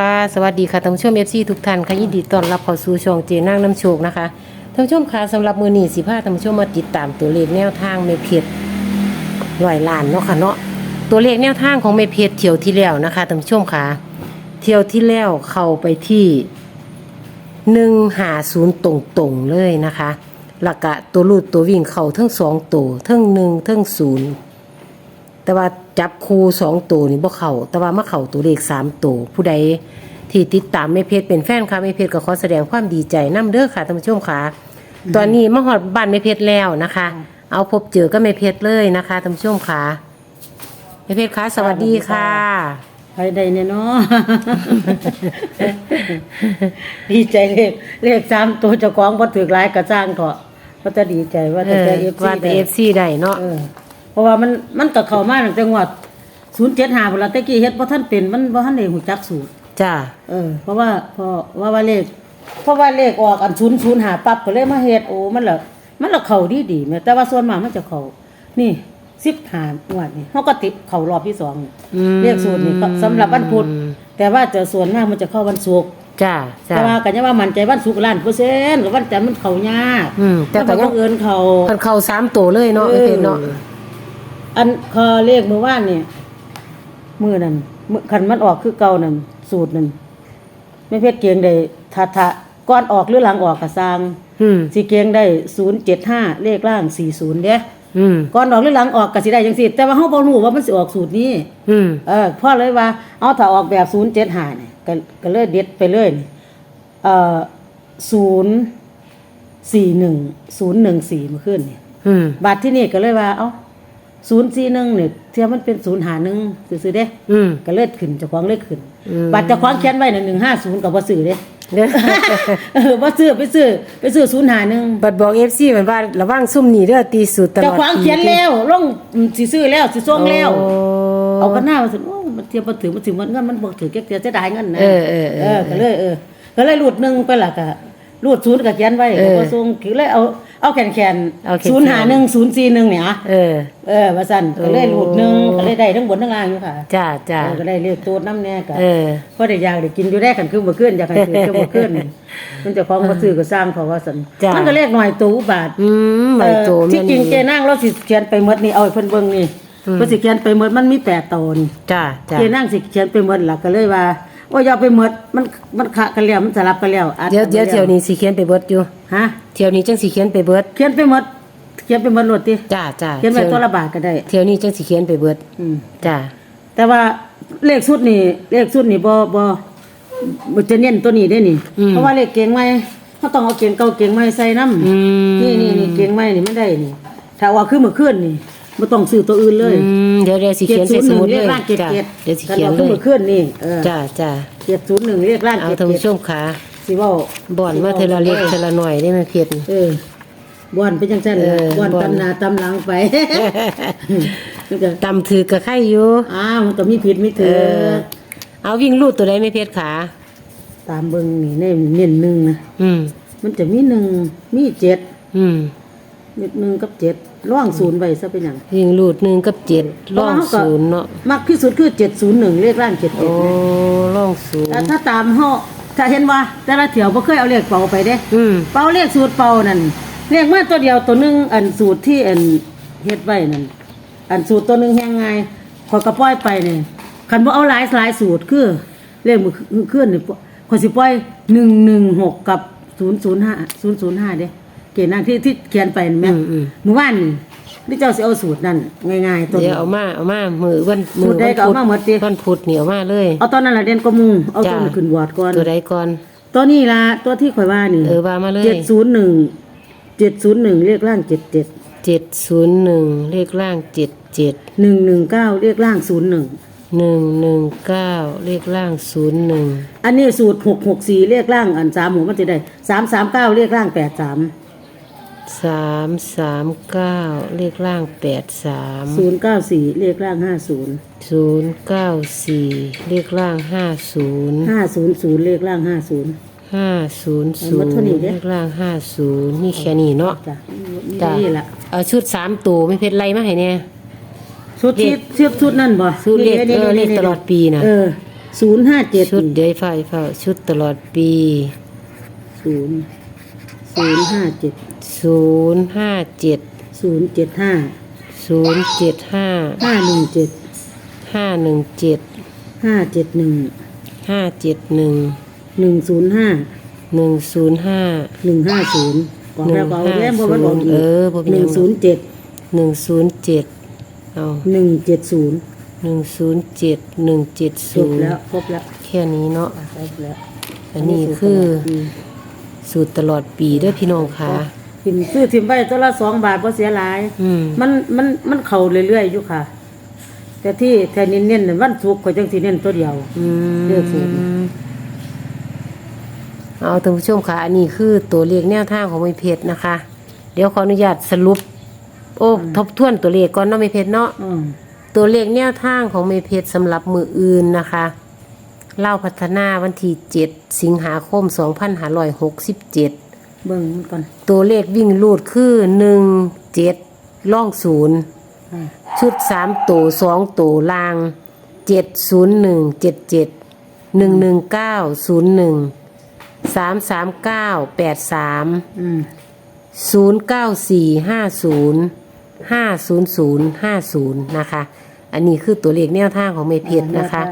ค่ะสวัสดีค่ะท่านผู้ชมเอฟซีทุกท่านค่ะยินดีต้อนรับเข้าสู่ช่องเจนั่งน้ำโชคนะคะท่านผู้ชมค่ะสำหรับมือหนีสิพาท่านผู้ชมมาติดตามตัวเลขแนวทางเมเพชรร้อยล้านเนาะค่ะเนาะตัวเลขแนวทางของเมเพชรเที่ยวที่แล้วนะคะท่านผู้ชมค่ะเที่ยวที่แล้วเข้าไปที่หนึ่งหาศูนย์ตรงๆเลยนะคะหลักกะตัวรูดตัววิ่งเข่าทั้งสองตัวทั้งหนึ่งทั้งศูนย์ แต่ว่าจับคู่สองตัวนี่บ่เข้าแต่ว่ามาเข้าตัวเลขสามตัวผู้ใดที่ติดตามแม่เพชรเป็นแฟนค่ะแม่เพชรก็ขอแสดงความดีใจนํเด้อค่ะท่านผู้ชมค่ะ ตอนนี้มาฮอดบ้านแม่เพชรแล้วนะคะ เอาพบเจอก็แม่เพชรเลยนะคะท่านผู้ชมค่ะแม่เพชรคะสวัสดีค่ะไปได้เนี่ยเนาะ ดีใจเลขเลขสามตัวเจ้าของพอถือหลายกระจ้างเถอะก็จะดีใจว่าเอจะอได้เอฟซีว่าแต่เอฟซีได้เนาะ เออเพราะว่ามันมันก็เข้ามาตั้งแต่งวดศูนย์เจ็ดหาพุ่นละแต่กี้เฮ็ดบ่ท่านเป็นมันบ่ท่านได้หูจักสูตร จ้า เออเพราะว่าพอว่าว่าเลขเพราะว่าเลขออกอันศูนย์ศูนย์หาปั๊บก็เลยมาเฮ็ดโอ้มันละมันละเข้าดีดีๆแม่แต่ว่าส่วนมากมันจะเข้านี่สิบหางวดนี่เฮาก็ติดเข้ารอบที่สองนี่อืมเรียกสูตรนี่ก็สำหรับวันพุธแต่ว่าจะส่วนมากมันจะเข้าวันศุกร์จ้าจ้า แต่ว่ากันยังว่ามันใจวันศุกร์ล้านเปอร์เซ็นต์หรือวันจันทร์มันเข้ายากอืมแต่แต่ก็ก็ยัยังงเอินเขามันเข้าสามตัวเลยเนาะแม่เพชรเนาะ อันคอเลขมือว่านนี่มือนั่นมื้อคันมันออกคือเก่านั่นสูตรนั่นไม่เพชรเกียงได้ทาทะก้อนออกหรือหลังออกกระซางอืมสีเกียงได้ศูนย์เจ็ดห้าเลขล่างสี่ศูนย์เด้อืมก้อนออกหรือหลังออกก็สิได้จังสิแต่ว่าเฮาบ่รู้ว่ามันสิออกสูตรนี้อืมเออพ่อเลยว่า เอาถ้าออกแบบศูนย์เจ็ดหาเนี่ยก็ก็เลยเด็ดไปเลยนี่เอ่อศูนย์สี่หนึ่งศูนย์หนึ่งสี่มาขึ้นนี่อืมบาทที่นี่ก็เลยว่า เอ้า ศูนย์สี่หนึ่งเนี่ยเทียมันเป็นศูนย์หาหนึ่งซื้อๆเด้อืม ก็เลิศขึ้นเจะคว้าของเลิศขึ้น อืม บัตรเจะคว้าของเขียนไว้หนึ่งห้าศูนย์กับบ่ซื้อเด้ เด้อเออบ่ซื้อไปซื้อไปซื้อศูนย์หาหนึ่งบัดบอกเอฟซีเหมือนว่าระวังซุ่มหนีเด้อตีสุดตลอดเจ้าขวางเขียนแล้วลงสิซื้อแล้วสิส่งแล้ว โอ้ เอากันหน้ามาสิโอ้มันเทียบมาถือมาถือมันเงินมันบ่ถือแก่เสียจะได้เงินนะเออเออเออ ก็เลยเออก็เลยรูดหนึ่งไปละก็รูดศูนย์ก็เขียนไว้เออก็ส่งคือเลยเอา เอาแขนแขนเอาแขนๆ ศูนย์หาหนึ่งศูนย์สี่หนึ่งเนี่ยอะเออ เออว่าสั่นก็เลยรูดหนึ่งก็เลยได้ทั้งบนทั้งล่างอยู่ค่ะจ้าจ้าเออก็ได้เรียกตัวน้ำแน่ก็เออก็ได้อยากได้กินอยู่ได้กันคือบ่ขึ้นอยากให้ซื้อคือบ่ขึ้นมันเจะของบ่ซื้อก็สร้างเพราะว่าสั่นจ้ะ มันก็เลขหน่อยตัวอุบาท อืมไม่โตเออที่แม่นจริงดีเจนั่งเราสิเขียนไปหมดนี่เอาให้เพิ่นเบิ่งนี่เพิ่นสิเขียนไปหมดมันมีแปดตนจ้าจ้าเจนั่งสิเขียนไปหมดล่ะก็เลยว่า โอ้ยอย่าไปหมดมันมันขะกันแล้วมันสลับกันแล้วอัเดี๋ยวกันเดี๋ยวแล้เที่ยวนี้สิเขียนไปเบิดอยู่ฮะเที่ยวนี้จังสิเขียนไปเบิดเขียนไปหมดเขียนไปหมดโลดติจ้าจ้าเขียนไว้ตัวละบาทก็ได้เที่ยวนี้จังสิเขียนไปเบิดอืมจ้าแต่ว่าเลขสุดนี่เลขสุดนี่บ่บ่บ่จะเน้นตัวนี้ได้นี่ เพราะว่าเลขเก่งใหม่เขาต้องเอาเก่งเก่าเก่งใหม่ใส่นำอืมนี่นี่นี่เก่งใหม่นี่ไม่ได้นี่ถ้าว่าคือเมื่อคืนนี่ บ่ต้องซื้อตัวอื่นเลยอืมเดี๋ยวเดี๋ยวสิเขียนใส่สมุดเรีเลยกร่างเจ็ดจ้าเจ็ดเดี๋ยวสิเขียนถ้าเลว่าคือยเมื่อคืนนี่เออจ้าจ้าเจ็ดศูนย์หนึ่งเรียกร่างเอาเจ็ดท่านเจ็ผู้ดชมค่ะสิเว้าบ่อนมาเทอละเล็กเทอละหน่อยได้ไหมเพียรเออบ่อนเป็นจังซั่นเออบ่อนบ่อน ตำหน้าตำหลังไปมันก็ตำถือกะไข่อยู่อ้าวมันก็มีผิดมีเอถูกอเอาวิ่งลูดตัวใดไม่เพียรขา ตามเบิ่งนี่ในเน้นหนึ่งนะอืม มันจะมีหนึ่งมีเจ็ดอืมมีหนึ่งกับเจ็ด ร่องศูนย์ไว้ซะเป็นหยังวิ่งลูดหนึ่งกับเจ็ดล่องศูนย์เนาะมักที่สุดคือเจ็ดศูนย์หนึ่งเรียกร่างเจ็ดโอ้เจ็ดล่องศูนแต่ย์ถ้าตามเฮาถ้าเห็นว่า แต่ละเถียวบ่เคยเอาเลขเป่าไปเด้อืมเป่าเลขสูตรเป่านั่นเลขมาตัวเดียวตัวหนึงอันสูตรที่อันเฮ็ดไว้นั่นอันสูตรตัวหนึงแฮงไงขอยก็ปล่อยไปนี่คันบ่เอาหลายหลายสูตรคือเลขมือขึ้นนี่ขอยสิปล่อย116กับ005 005เด้ เกณฑ์นั่นที่ที่เขียนไปนั่นแม่อืมอืม เมื่อวานนี่นี่เจ้าสิเอาสูตรนั่นง่ายๆตัวเดี๋นี้ ยวเอามาเอามามือวันมืสูตรใดก็เอามาหมดสิ วันพุธเหนียวมาเลยเอาตอนนั้นล่ะเด่นก็มุงเอาจ้ะตัวนี้ขึ้นวอร์ดก่อน ตัวใดก่อน ตัวนี้ล่ะตัวที่ข่อยว่านี่เออว่ามาเลย เจ็ดศูนย์หนึ่งเจ็ดศูนย์หนึ่งเรียกร่างเจ็ดเจ็ดเจ็ดศูนย์หนึ่งเลขล่างเจ็ดเจ็ดหนึ่งหนึ่งเก้าเรียกร่างศูนย์หนึ่งหนึ่งหนึ่งเก้าเลขล่างศูนย์หนึ่งอันนี้สูตรหกหกสี่เรียกร่างอันสามหัวมันจะได้สามสามเก้าเรียกร่างแปดสาม สามสามเก้าเลขล่างแปดสามศูนย์เก้าสี่เรียกร่างห้าศูนย์ศูนย์เก้าสี่เลขล่างห้าศูนย์ห้าศูนย์ศูนย์เรียกร่างห้าศูนย์ห้าศูนย์ศูเอาหมนดย์เท่านี้เด้เลขล่างห้าศูนย์นี่แค่นี้เนาะจ้ะจ้ะนี่แหละเอาชุดสามตัวไม่เพชรไรมาให้เนี่ยชุดที่ชุดชุดนั่นบ่ชุดเลขนี่เออเลขตลอดปีน่ะเออศูนย์ห้าเจ็ดชุดเดี๋ยวไฟเฝ้าชุดตลอดปีศูนย์ ศูนย์ห้าเจ็ดศูนย์ห้าเจ็ดศูนย์เจ็ดห้าศูนย์เจ็ดห้าห้าหนึ่งเจ็ดห้าหนึ่งเจ็ดห้าเจ็ดหนึ่งห้าเจ็ดหนึ่งหนึ่งศูนย์ห้าหนึ่งศูนย์ห้าหนึ่งห้าศูนย์บอกแล้วก็เอาแล้วพราะมันบอกเออหนึ่งศูนย์เจ็ดหนึ่งศูนย์เจ็ดเอาหนึ่งเจ็ดศูนย์หนึ่งศูนย์เจ็ดหนึ่งเจ็ดศูนย์แล้วครบแล้วแค่นี้เนาะครบแล้วอันนี้คือ สูตรตลอดปีเด้วยพี่น้องค่ะ กินซื้อทิมใบตัวละสองบาทก็เสียหลาย อืม มันมันมันเข่าเรื่อยๆอยู่ค่ะ แต่ที่แทนเน้นๆน่ะวันศุกร์ก็จังสิเน้นตัวเดียว อืมเลือกสูตร เอาท่านผู้ชมค่ะ อันนี้คือตัวเลขแนวทางของไม่เพชรนะคะ เดี๋ยวขออนุญาตสรุป โอ้ทบทวนตัวเลขก่อนเนาะไม่เพชรเนาะ อืมตัวเลขแนวทางของเมเพชรสำหรับมืออื่นนะคะ เล่าพัฒนาวันที่7สิงหาคม2567เบิ่งมันก่อนตัวเลขวิ่งลูดคือ1 7ล่องศูนย์อ่าชุด3ตัว2ตัวล่าง701 77 119 01 339 83อืมศูนย์เก้าสี่ห้าศูนย์ห้าศูนย์ศูนย์ห้าศูนย์นะคะ อันนี้คือตัวเลขแนวทางของเมเพชรนะคะ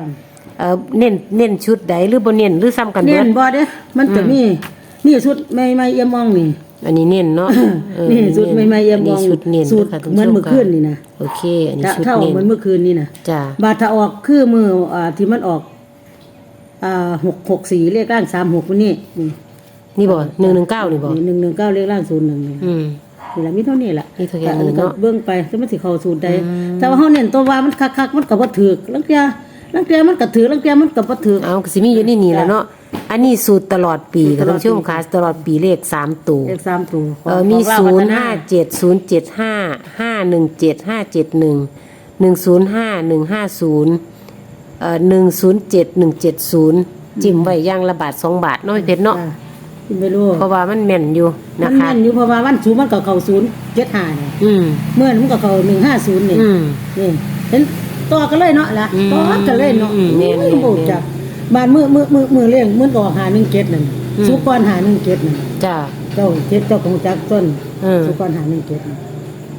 เออเน้นเน้นชุดใดหรือบนเน้นหรือซ้ำกันเน้เบินดบ่เด้มันจะมีนี่ชุดไม่ไม่เอี่ยมมองนี่ อันนี้เน้นเนาะเออนี่ชุดไม่ไม่เอี่ยมมองนนี้ชุดเน้นสูตรนะคะท่าเหมือนผู้ชเมื่อคืนนี่นะโอเค อันนี้ถ้าชุดถ้าออกเน้นเหมือนเมื่อคืนนี่นะจ้าบาทถ้าออกคือมืออ่าที่มันออกอ่าหกหกสี่เลขร่างสามหกวันนี้นี่นี่บ่หนึ่งหนึ่งเก้านี่บ่หนึ่งหนึ่งเก้าเลขร่างศูนย์หนึ่งนี่ อืม นี่แหละมีเท่านี้แหละมีเท่าแค่แต่อันนี้ก็เนาะ เบื้องไปจะมันสิเข้าสูตรใดแต่ว่าเฮาเน้นตัวว่ามันคักๆมันก็บ่ถูกลังเทีย ลังเทียมันก็ถือลังเทียมันก็บ่ถูกเอาก็สิมีอยู่ในี่นี่แหล้วเนาะอันนี้สูตรตลอดปีค่ะท่านผู้ชมค่ะตลอดปีเลขสามตัว เลขสามตัวเออมี ของศูเรานย์พัฒห้าเจ็ดศูนย์เจ็ดห้าห้าหนึ่งเจ็ดห้าเจ็ดหนึ่งหนึ่งศูนย์ห้าหนึ่งห้าศูนย์เอ่อหนึ่งศูนย์เจ็ดหนึ่งเจ็ดศูนย์จิ้มไว้อย่างละบาทสองบาทเนาะไม่เพชรเนาะอ่กินไม่รู้เพราะว่ามันแม่นอยู่มันะนคะ แม่นอยู่เพราะว่าวันศูนย์มันก็เข้าศูนย์เจ็ดห้าเนี่ยอืมเมื่อนั้นมันก็เข้าหนึ่งห้าศูนย์นี่อืมนี่เห็น ต่อกันเลยเนาะล่ะอืมต่อกันเลยเนาะอืมแม่นโอ้ยแม่นโบจักบ้านมือมือมือมือเลี้ยงมือออกหาหนึ่งเจ็ดนั่นอืม สุกรหาหนึ่งเจ็ดนั่นจ้า เจ้าเจ็ดเจ้าของจักต้นเออ สุกรหาหนึ่งเจ็ดนั่น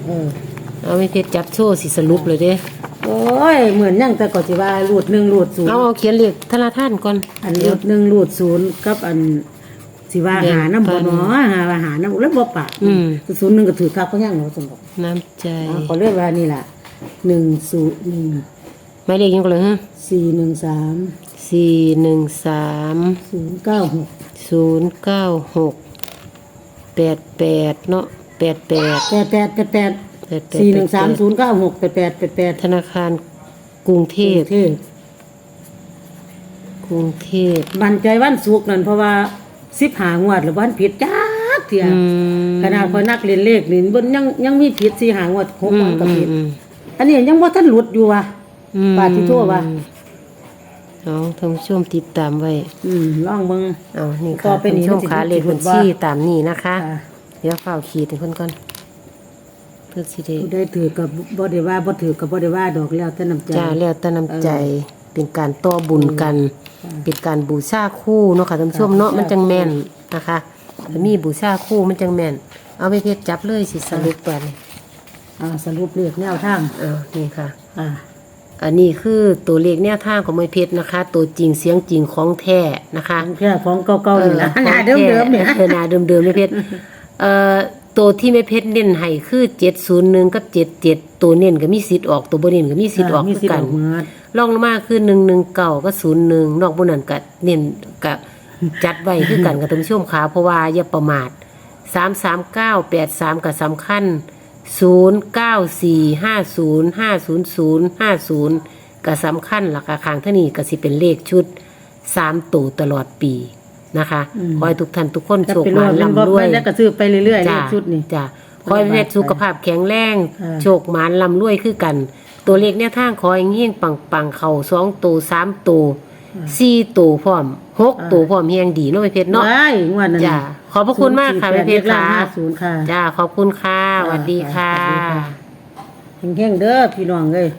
เออ เอาไม่เพชรจับโชว์สิสรุปเลยเด้โอ้ยเหมือนยังแต่ก็สิว่ารูดหนึ่งรูดศูนย์เอาเอาเขียนเลขธนาคารก่อนอันรูดหนึ่งรูดศูนย์กับอันสิว่าแบ่งหาน้ำบ่ปันเนาะหาว่าหาน้ำแล้วบ่ปะอืม ศูนย์หนึ่งก็ถือคักก็ยังเนาะสมบัติน้ำใจอ๋อขอเรียกว่านี่ล่ะ หนึ่งศูนย์หนึ่งหมายเลขยังก็เลยฮะสี่หนึ่งสามสี่หนึ่งสามศูนย์เก้าหกศูนย์เก้าหกแปดแปดเนาะแปดแปดแปดแปดแปดแปดแปดแปดสี่หนึ่งสามศูนย์เก้าหกแปดแปดแปดแปดธนาคารกรุงเทพเทพกรุงเทพบันใจวันสุกร์นั่นเพราะว่าสิบหางวดหรือวันผิดจ้าเถียอืมขนาดคอยนักเรียนเลขนี่บนยังยังมีผิดสี่หางวดหกอืวัมนก็อืมผิด อืมอันนี้ยังว่าท่านหลุดอยู่ว่ะ อืมบาทที่ทั่ววะเอาท่านผู้ชมติดตามไว้ อืมลองเบิ่ง เอานี่ต่ค่ะอไปท่านนี้ผู้ชมขามันสิเลขบัญว่าชีตามนี้นะคะ อ่า เดี๋ยวเฝ้าขีดให้เพิ่นก่อนเพื่อสิได้ผู้ได้ถือกับบ่ได้ว่าบ่ถือกับบ่ได้ว่าดอกแล้วแต่น้ำใจ จ้าแล้วแต่น้ำใจเป็นการต่อบุญกัน เป็นการบูชาคู่เนาะค่ะท่านผู้ชมเนาะมันจังแม่นนะคะถ้ามีบูชาคู่มันจังแม่น เอาไปเพชรจับเลยสิสรุปกัน อ่าสรุปเลขแนวทางเอานี่ค่ะ อ่าอันนี้คือตัวเลขแนวทางของไม่เพชรนะคะ ตัวจริงเสียงจริงของแท้นะคะของแค่ของเก่าๆนี่ล่ะหน้าเดิมๆเนี่ยเออหน้าเดิมๆไม่เพชรเอ่อตัวที่ไม่เพชรเน้นให้คือ701กับ77ตัวเน้นก็มีสิทธิ์ออกตัวบ่เน้นก็มีสิทธิ์ออกมีคือสิทธิ์กัอนอกเหมือนลองลงมาคือหนึ่งหนึ่งเก่าก็ศูนย์หนึ่งนอกบนนั้นก็เน้นกับจัดไว้คือกันกับท่านผู้ชมขาเพราะว่าอย่าประมาทสามสามเก้าแปดสามก็สำคัญ ศูนย์เก้าสี่ห้าศูนย์ห้าศูนย์ศูนย์ห้าศูนย์ก็สำคัญหลักคางเท่านี้ก็สิเป็นเลขชุดสามตัวตลอดปีนะคะขอให้ทุกท่านทุกคนจะโชคเป็นมาว่าลำรวยแล้วก็ซื้อไปเรื่อยๆเลจ้าขชุดนี่จ้าขอให้เพชรสุขภาพแข็งแรงอ่าโชคหมานลำรวยคือกัน ตัวเลขแนวทางขอให้เงี้ยงปังปังๆเข่าสองตัวสามตัว สี่ตัวพร้อมหกตัวพร้อมเฮียงดีเนาะแม่เพชรเนาะว้ายงวดนั้นจ้าขอบพระคุณมากค่ะแม่เพชรค่ะศูนย์ค่ะจ้าขอบคุณค่ะสวัสดีค่ะเฮงๆเด้อพี่น้องเอ้ย